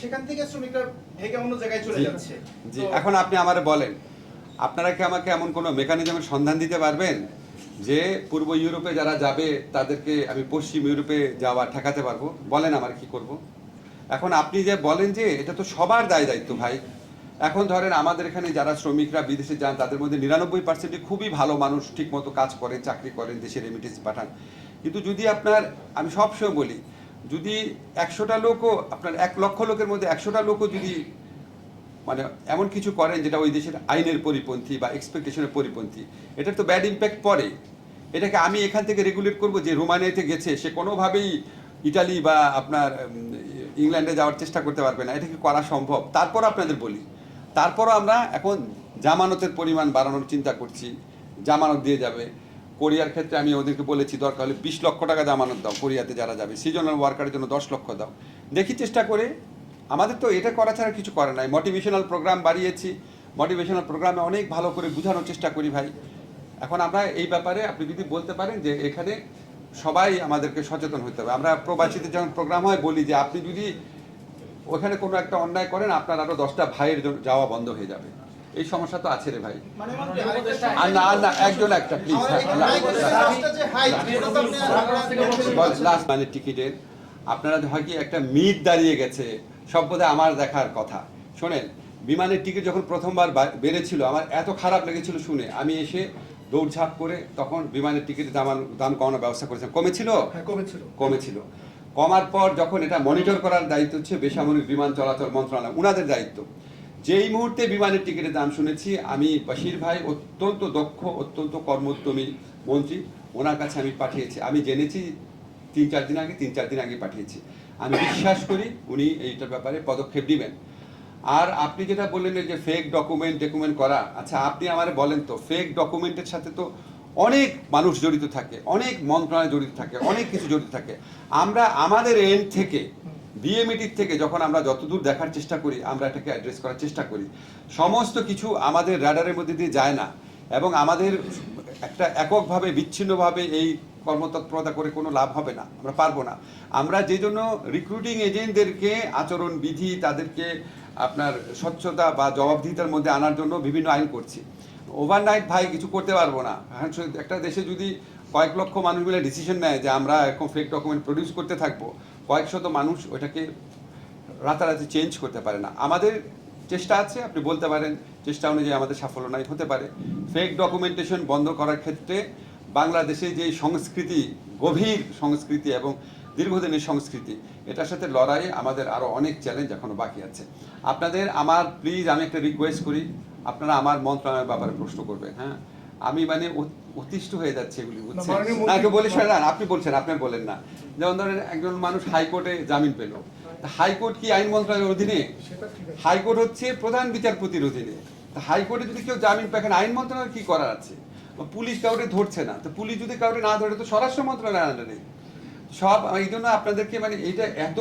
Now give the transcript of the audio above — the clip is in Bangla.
সেখান থেকে শ্রমিকরা ভেগে অন্য জায়গায় চলে যাচ্ছে। জি এখন আপনি আমারে বলেন আপনারা কি আমাকে এমন কোনো মেকানিজমের সন্ধান দিতে পারবেন যে পূর্ব ইউরোপে যারা যাবে তাদেরকে আমি পশ্চিম ইউরোপে যাওয়া ঠেকাতে পারব? বলেন আমার কি করব? এখন আপনি যে বলেন যে এটা তো সবার দায় দায়িত্ব ভাই। এখন ধরেন আমাদের এখানে যারা শ্রমিকরা বিদেশে যান তাদের মধ্যে নিরানব্বই পার্সেন্টই খুবই ভালো মানুষ ঠিকমতো কাজ করেন চাকরি করেন দেশে রেমিটেন্স পাঠান। কিন্তু যদি আপনার আমি সবসময় বলি যদি একশোটা লোকও, আপনার এক লক্ষ লোকের মধ্যে একশোটা লোকও যদি মানে এমন কিছু করেন যেটা ওই দেশের আইনের পরিপন্থী বা এক্সপেকটেশনের পরিপন্থী, এটার তো ব্যাড ইম্প্যাক্ট পড়ে। এটাকে আমি এখান থেকে রেগুলেট করব যে রোমানিয়াতে গেছে, সে কোনোভাবেই ইটালি বা আপনার ইংল্যান্ডে যাওয়ার চেষ্টা করতে পারবে না। এটা কি করা সম্ভব। তারপর আপনাদের বলি, তারপরও আমরা এখন জামানতের পরিমাণ বাড়ানোর চিন্তা করছি, জামানত দিয়ে যাবে। কোরিয়ার ক্ষেত্রে আমি ওদেরকে বলেছি, দরকার হলে বিশ লক্ষ টাকা জামানত দাও কোরিয়াতে যারা যাবে। সিজনাল ওয়ার্কারের জন্য দশ লক্ষ দাও। দেখি চেষ্টা করে। আমাদের তো এটা করা ছাড়া কিছু করে নাই। Motivational programme বাড়িয়েছি। মোটিভেশনাল প্রোগ্রামে অনেক ভালো করে বোঝানোর চেষ্টা করি ভাই। এখন আমরা এই ব্যাপারে আপনি যদি বলতে পারেন যে এখানে সবাই আমাদেরকে সচেতন হতে হবে। আমরা প্রবাসীদের যখন প্রোগ্রাম হয় বলি যে, আপনি যদি ওখানে কোনো একটা অন্যায় করেন, আপনার আরও দশটা ভাইয়ের যাওয়া বন্ধ হয়ে যাবে। এই সমস্যা তো আছে রে ভাই। মানে আরেকটা আর না আর না একজন একটা প্লিজ আমার এখানে হাইকোর্টের লাস্টটা যে হাইট, ওটা তো আপনি- লাস্ট মানে টিকিটের আপনারা হয় কি একটা মিট দাঁড়িয়ে গেছে সব বোধহয় আমার দেখার কথা। শোনেন বিমানের টিকিট যখন প্রথমবার বেড়েছিল আমার এত খারাপ লেগেছিল শুনে। আমি এসে দৌড়ঝাঁপ করে তখন বিমানের টিকিটের দাম দাম কমানোর ব্যবস্থা করেছিলাম। কমেছিল? হ্যাঁ, কমেছিল। কমেছিল। কমার পর যখন এটা মনিটর করার দায়িত্ব হচ্ছে বেসামরিক বিমান চলাচল মন্ত্রণালয় উনাদের দায়িত্ব। যেই মুহূর্তে বিমানের টিকিটের দাম শুনেছি, আমি বাশির ভাই অত্যন্ত দক্ষ, অত্যন্ত কর্মোদ্যমী মন্ত্রী। ওনার কাছে আমি পাঠিয়েছি। আমি জেনেছি তিন চার দিন আগে, তিন চার দিন আগে পাঠিয়েছি। আমি বিশ্বাস করি উনি এইটার ব্যাপারে পদক্ষেপ দিবেন আর আপনি যেটা বললেন যে ফেক ডকুমেন্ট ডকুমেন্ট করা আচ্ছা আপনি আমার বলেন তো ফেক ডকুমেন্টের সাথে তো অনেক মানুষ জড়িত থাকে, অনেক মন্ত্রণালয় জড়িত থাকে, অনেক কিছু জড়িত থাকে। আমরা, আমাদের এন্ড থেকে বিএমইটির থেকে যখন আমরা যতদূর দেখার চেষ্টা করি, আমরা এটাকে অ্যাড্রেস করার চেষ্টা করি। সমস্ত কিছু আমাদের র্যাডারের মধ্যে দিয়ে যায় না এবং আমাদের একটা এককভাবে, বিচ্ছিন্নভাবে এই কর্মতৎপরতা করে কোনো লাভ হবে না। আমরা পারব না। আমরা যে জন্য রিক্রুটিং এজেন্টদেরকে আচরণ বিধি, তাদেরকে আপনার স্বচ্ছতা বা জবাবদিহিতার মধ্যে আনার জন্য বিভিন্ন আইন করছি। ওভারনাইট ভাই, কিছু করতে পারব না। একটা দেশে যদি কয়েক লক্ষ মানুষ মিলে ডিসিশন নেয় যে আমরা এরকম ফেক ডকুমেন্ট প্রডিউস করতে থাকব কয়েক শত মানুষ ওটাকে রাতারাতি চেঞ্জ করতে পারে না। আমাদের চেষ্টা আছে, আপনি বলতে পারেন, চেষ্টা অনুযায়ী আমাদের সাফল্য নাই, হতে পারে। ফেক ডকুমেন্টেশন বন্ধ করার ক্ষেত্রে বাংলাদেশে যে সংস্কৃতি, গভীর সংস্কৃতি এবং দীর্ঘদিনের সংস্কৃতি, এটার সাথে লড়াইয়ে আমাদের আরও অনেক চ্যালেঞ্জ এখনও বাকি আছে। আপনাদের আমার প্লিজ আমি একটা রিকোয়েস্ট করি, আপনারা আমার মন্ত্রণালয়ের ব্যাপারে প্রশ্ন করবেন হ্যাঁ? আমি মানে অতিষ্ঠ হয়ে যাচ্ছে এগুলি বুঝছেন? মন্ত্রী- না বলি শোনেন, আপনি বলছেন আপনি বলেন না। যেমন ধরেন একজন মানুষ হাইকোর্টে জামিন পেল। হাইকোর্ট কি আইন মন্ত্রণালয়ের অধীনে। হাইকোর্ট হচ্ছে প্রধান বিচারপতির অধীনে। হাইকোর্টে যদি কেউ জামিন পায় আইন মন্ত্রণালয় কি করার আছে? পুলিশ কাউকে ধরছে না। তো পুলিশ যদি কাউকে না ধরে তো স্বরাষ্ট্র মন্ত্রণালয় আন্ডারে সব এই জন্য আপনাদেরকে মানে এটা এত